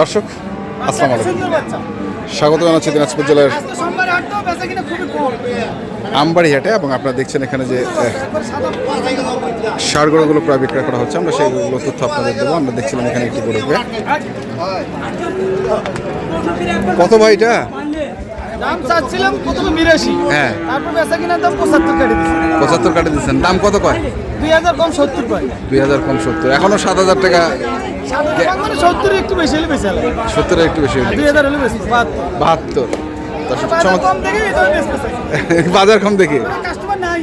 দর্শক আসসালামু আলাইকুম। স্বাগত জানাচ্ছি দিনাজপুর জেলার আমবাড়ি হাটে এবং আপনারা দেখছেন এখানে যে সার গরুগুলো প্রায় বিক্রয় করা হচ্ছে। আমরা সেইগুলো তথ্য আপনাদের দেবো। আমরা দেখছিলাম এখানে একটি গরুকে কত ভাই এটা? দাম চাচ্ছিলাম প্রথমে বিরাশি। হ্যাঁ। তারপর বেচা কিনার দাম পঁচাত্তর কেটে দিচ্ছি। পঁচাত্তর কাটে দিচ্ছেন। দাম কত কয়? দুই হাজার কম সত্তর পাই দুই হাজার কম সত্তর। এখনও সাত হাজার টাকা মানে সত্তর একটু বেশি হলে বেশি সত্তরের একটু বেশি হইলে দুই হাজার হলে বেশি বাহাত্তর। বাজার কম দেখে দেখে। কাস্টমার নাই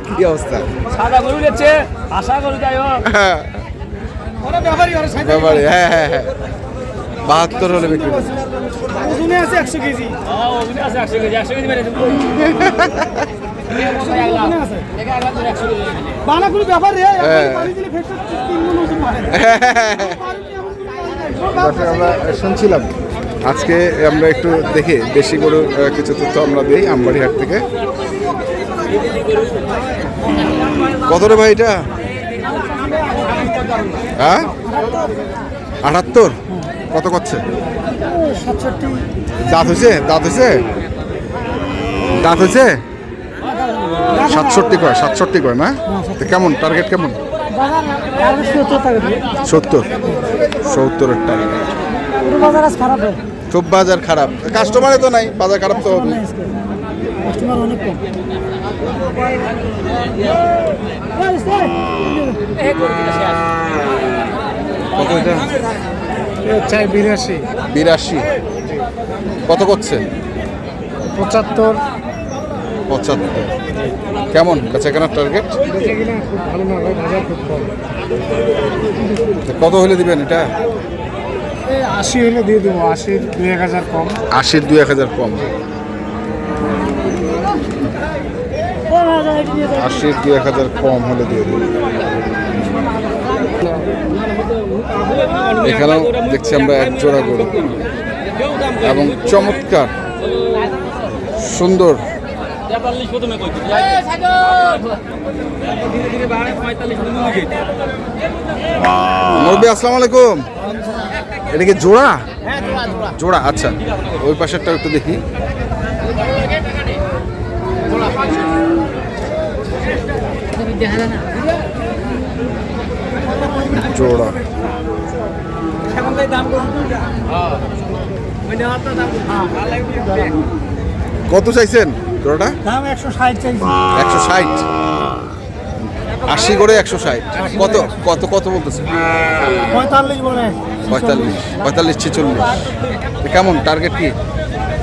কি অবস্থা? সাদা গরু দিচ্ছে আশা গরু যাই হোক। হ্যাঁ ব্যাপারে হ্যাঁ হ্যাঁ হ্যাঁ। বাহাত্তর হলে বিক্রি ওজনে আছে একশো কেজি। হ্যাঁ, আছে একশো কেজি একশো কেজি আমরা শুনছিলাম। আজকে আমরা একটু দেখি, বেশি গরু কিছু তথ্য আমরা দিই আমবাড়ি হাট থেকে। কত রে ভাই এটা? হ্যাঁ? আটাত্তর? কত করছে? দাঁত হয়েছে? দাঁত হয়েছে? দাঁত হয়েছে? সাতষট্টি কয় সাতষট্টি কয় না? তো কেমন টার্গেট কেমন? সত্তর। সত্তর সত্তরের টার্গেট খুব বাজার খারাপ। কাস্টমারে তো নাই বাজার খারাপ তো হবে। কত এটা? বিরাশি। বিরাশি। কত করছে? পঁচাত্তর। পঁচাত্তর। কেমন? বেচা কেনার টার্গেট কত হলে দিবেন এটা? আশি হলে দিয়ে দেবো আশির দুই এক হাজার কম। আশির দুই এক হাজার কম। আশির দুই এক হাজার কম হলে দিয়ে দেবেন এখানেও দেখছি আমরা এক জোড়া গরু। এবং চমৎকার সুন্দর তেতাল্লিশ প্রথমে কই ধীরে ধীরে বাড়ে পঁয়তাল্লিশ মুরব্বী আসসালামু আলাইকুম। এটা কি জোড়া? জোড়া আচ্ছা। ওই পাশেরটা একটু দেখি। জোড়া। কত চাইছেন জোড়াটা? দাম একশো ষাট চাইছি। একশো ষাট। আশি করে একশো ষাট। কত? কত কত বলতেছে পঁয়তাল্লিশ বলে। পঁয়তাল্লিশ। পঁয়তাল্লিশ ছেচল্লিশ। কেমন? টার্গেট কি?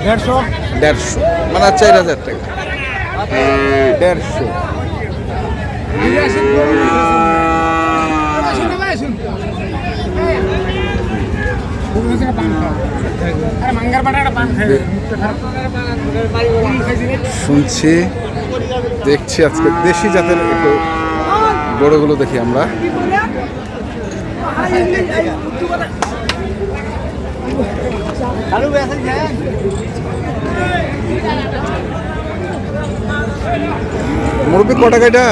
দেড়শো। দেড়শো। মানে চার হাজার টাকা। দেড়শো। শুনছি দেখছি আজকে। দেশি জাতের একটু গরুগুলো দেখি আমরা। মুরব্বী ক টাকা এটা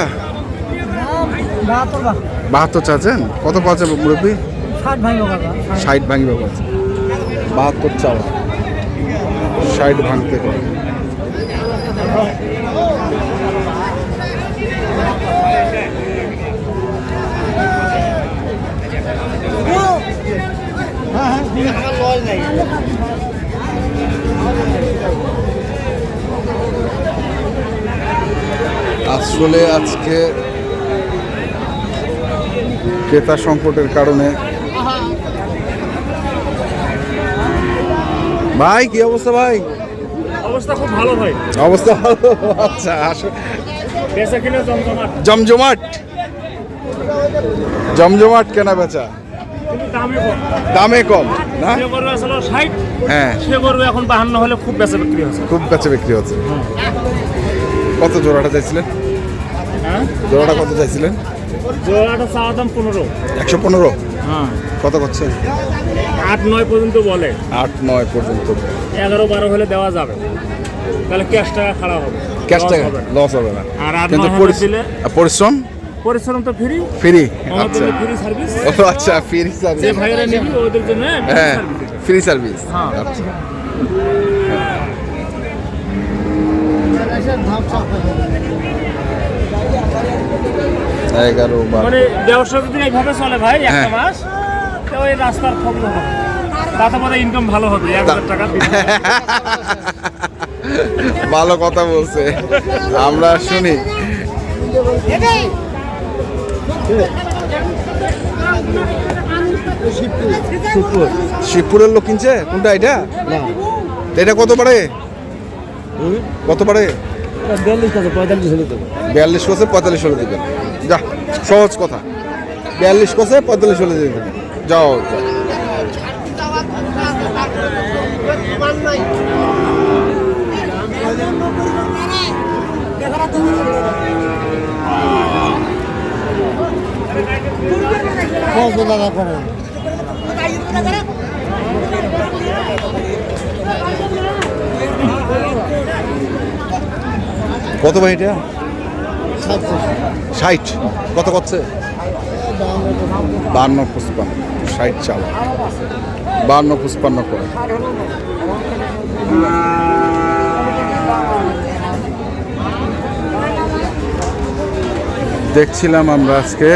বাহাত্তর চাচ্ছেন? কত পাচ্ছে মুরব্বী? ষাট ভাঙবো কাকা ষাট। ভাঙবে বাহাত্তর চাওয়া। ষাট ভাঙতে করে আসলে আজকে ক্রেতা সংকটের কারণে ভাই কি অবস্থা ভাই? অবস্থা খুব ভালো ভাই। অবস্থা ভালো আচ্ছা আসো। বেচা কিনে জমজমাট। জমজমাট? জমজমাট কেনা বেচা? দামে কম। দামে কম না? হ্যাঁ। সে গরু এখন বাহান্ন হলে খুব বেচা বিক্রি হচ্ছে। খুব বেচা বিক্রি হচ্ছে। কত জোড়াটা চাইছিলেন? হ্যাঁ? জোড়াটা কত চাইছিলেন? জোড়াটা চাওয়া দাম পনেরো। একশো পনেরো। কত করছে? আট নয় পর্যন্ত বলে। আট নয় পর্যন্ত। এগারো বারো হলে দেওয়া যাবে। তাহলে ক্যাশ টাকা খারাপ হবে। ক্যাশ টাকা হবে। না। লস হবে না। আর আট কিন্তু পরিশ্রম পরিশ্রম? তো ফ্রি ফ্রি আচ্ছা। ফ্রি সার্ভিস ও আচ্ছা ফ্রি যে সার্ভিস ভাইয়েরা নিবি ওদের জন্য হ্যাঁ ফ্রি সার্ভিস হ্যাঁ। আচ্ছা। এগারো মানে ব্যবসা যদি এইভাবে চলে ভাই একটা হ্যাঁ। মাস। তো ওই রাস্তার খবর হবে। তাতে পরে ইনকাম ভালো হবে এক হাজার টাকা ভালো কথা বলছে। আমরা শুনি। শিবপুরের লোক কিনছে? কোনটা এটা? এটা কত পারে? কত পারে? বিয়াল্লিশ কোসে পঁয়তাল্লিশ হলে দেবেন। যা সহজ কথা। বিয়াল্লিশ কোসে পঁয়তাল্লিশ হলে দেবেন। যাও। যাও। কত ভাই এটা? ষাট। কত করছে? বান্ন পুষ্পান্ন ষাট চাল। বান্ন পুষ্পান্ন করে। দেখছিলাম আমরা আজকে।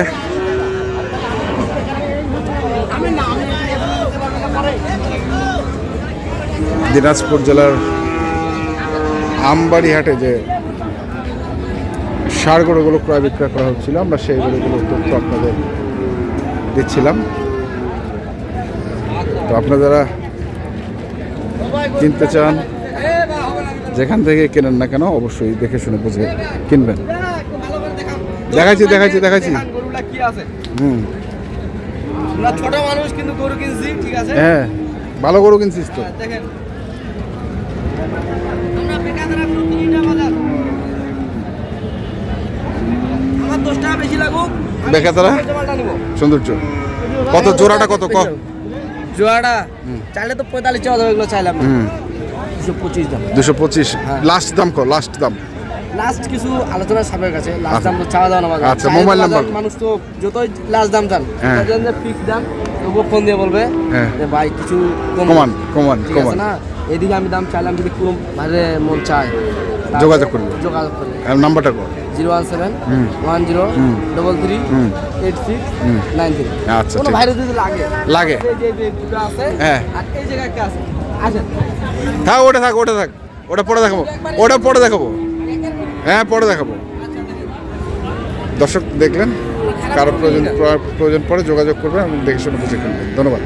দিনাজপুর জেলার আমবাড়ি হাটে যে সার গরুগুলো ক্রয় বিক্রয় করা হচ্ছিল আমরা সেই গরুগুলোর তথ্য আপনাদের দিচ্ছিলাম। তো আপনারা কিনতে চান যেখান থেকে কেনেন না কেন অবশ্যই দেখে শুনে বুঝে কিনবেন। দেখাচ্ছি দেখাচ্ছি দেখাচ্ছি। হুম। ছোট মানুষ কিন্তু গরু কিনছি ঠিক আছে? হ্যাঁ ভালো গরু কিনছিস তো। দেখেন আমরা বেকার রাখব তিনটা বাজার আমার দশ টাকা বেশি লাগুক মালটা নিবো। সৌন্দর্য। কত জোড়াটা কত? ক? জোয়াটা চাইলে তো পঁয়তাল্লিশ টাকা দাম এগুলো চাইলাম। দুশো পঁচিশ দাম। দুশো পঁচিশ। লাস্ট দাম ক লাস্ট দাম? লাস্ট কিছু আলোচনা সাপের কাছে লাস্ট আচ্ছা। দাম তো চাওয়া দাওয়া না আচ্ছা, মোবাইল নাম্বার। মানুষ তো যতই লাস্ট দাম চান হ্যাঁ। ফিক্স দাম তবুও ফোন দিয়ে বলবে হ্যাঁ। যে ভাই কিছু কমান কমান কমান। না? এদিকে আমি দাম চাইলাম যদি পুরো বাইরে মন চায়। যোগাযোগ করবে। যোগাযোগ করবে। আর নাম্বারটা কর zero one seven one zero double three eight six nine three. আচ্ছা, কোনো যদি লাগে। লাগে। আছে হ্যাঁ। আর এই জায়গায় একটা আছে। আসেন। থাক ওটা থাক ওটা থাক। ওটা পরে দেখাবো। ওটা পরে দেখাবো। হ্যাঁ পরে দেখাবো। দর্শক দেখলেন? কারও প্রয়োজন প্রয়োজন পরে যোগাযোগ করবেন এবং দেখে শুনে বুঝে ধন্যবাদ।